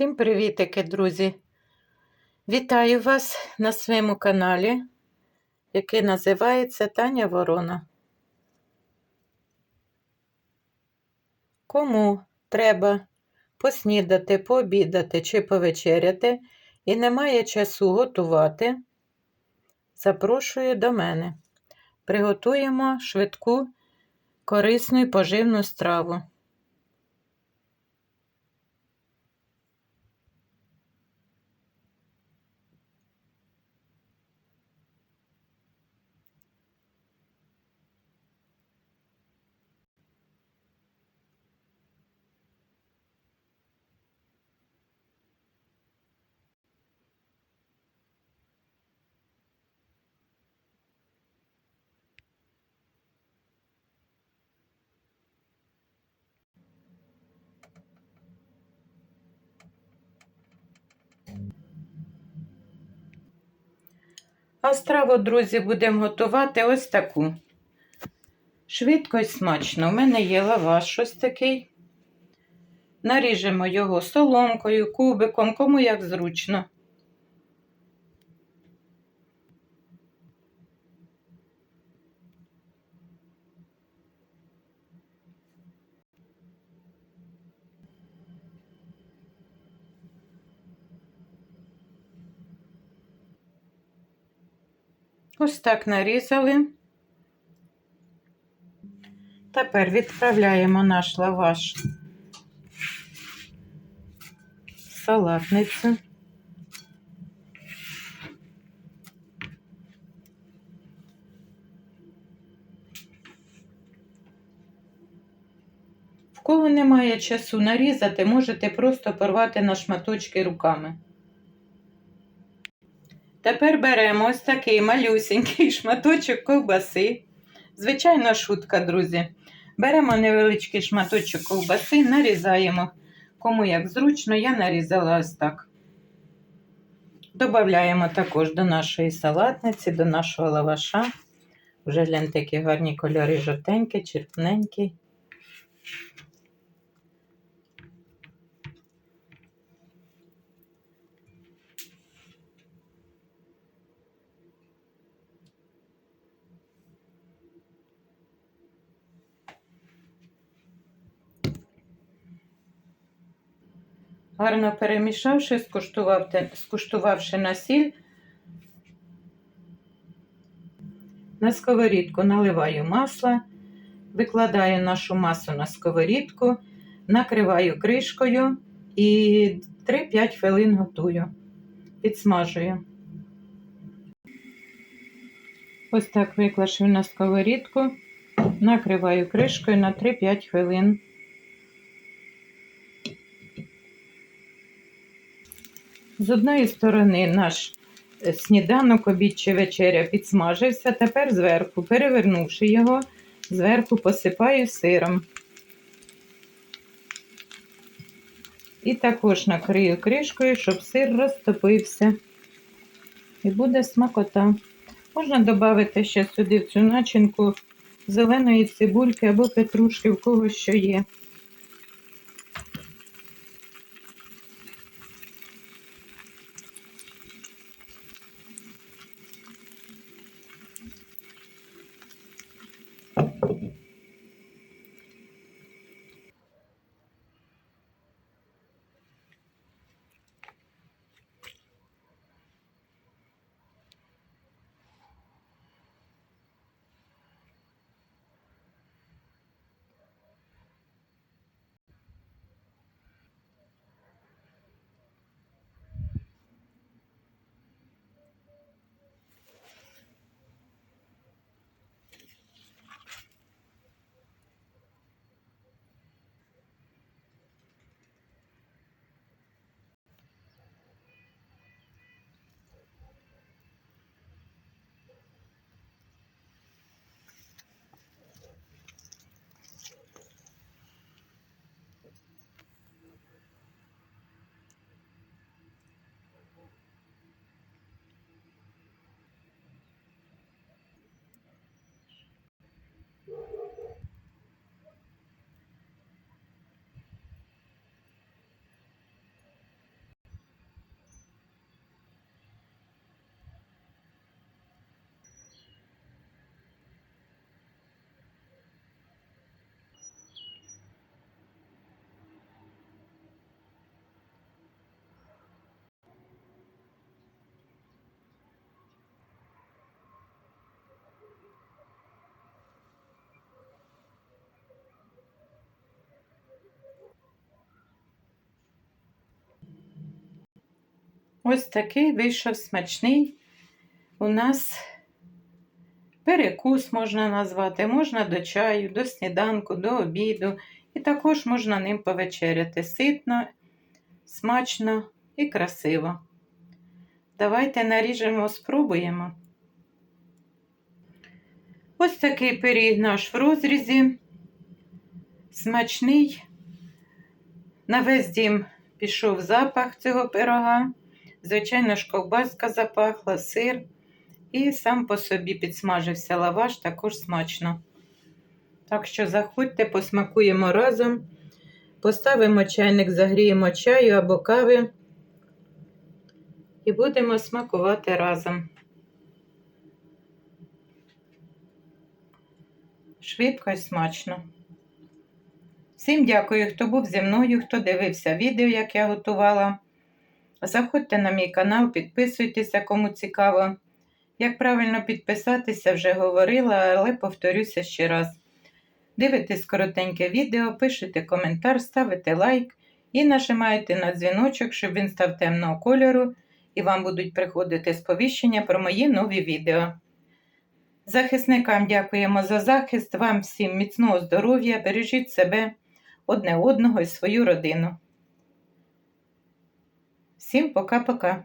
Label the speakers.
Speaker 1: Всім привітики, друзі! Вітаю вас на своєму каналі, який називається Таня Ворона. Кому треба поснідати, пообідати чи повечеряти і немає часу готувати, запрошую до мене. Приготуємо швидку, корисну і поживну страву. А страву, друзі, будемо готувати ось таку. Швидко і смачно. У мене є лаваш ось такий. Наріжемо його соломкою, кубиком, кому як зручно. Ось так нарізали. Тепер відправляємо наш лаваш в салатницю. В кого немає часу нарізати, можете просто порвати на шматочки руками. Тепер беремо ось такий малюсенький шматочок ковбаси. Звичайно, шутка, друзі. Беремо невеличкий шматочок ковбаси, нарізаємо. Кому як зручно, я нарізала ось так. Додаємо також до нашої салатниці, до нашого лаваша. Вже гляньте, такі гарні кольори жовтенькі, черпненькі. Гарно перемішавши, скуштувавши на сіль, на сковорідку наливаю масло, викладаю нашу масу на сковорідку, накриваю кришкою і 3-5 хвилин готую, підсмажую. Ось так виклашу на сковорідку, накриваю кришкою на 3-5 хвилин. З одної сторони наш е, сніданок, обід чи вечеря підсмажився, тепер зверху, перевернувши його, зверху посипаю сиром. І також накрию кришкою, щоб сир розтопився. І буде смакота. Можна додати ще сюди в цю начинку зеленої цибульки або петрушки, в кого що є. Ось такий вийшов смачний у нас перекус можна назвати, можна до чаю, до сніданку, до обіду. І також можна ним повечеряти ситно, смачно і красиво. Давайте наріжемо, спробуємо. Ось такий пиріг наш в розрізі. Смачний. На весь дім пішов запах цього пирога. Звичайно ж, ковбаска запахла, сир. І сам по собі підсмажився лаваш, також смачно. Так що заходьте, посмакуємо разом. Поставимо чайник, загріємо чаю або кави. І будемо смакувати разом. Швидко і смачно. Всім дякую, хто був зі мною, хто дивився відео, як я готувала. Заходьте на мій канал, підписуйтеся, кому цікаво. Як правильно підписатися, вже говорила, але повторюся ще раз. Дивитесь коротеньке відео, пишете коментар, ставите лайк і нажимаєте на дзвіночок, щоб він став темного кольору, і вам будуть приходити сповіщення про мої нові відео. Захисникам дякуємо за захист, вам всім міцного здоров'я, бережіть себе, одне одного і свою родину. Всім пока-пока.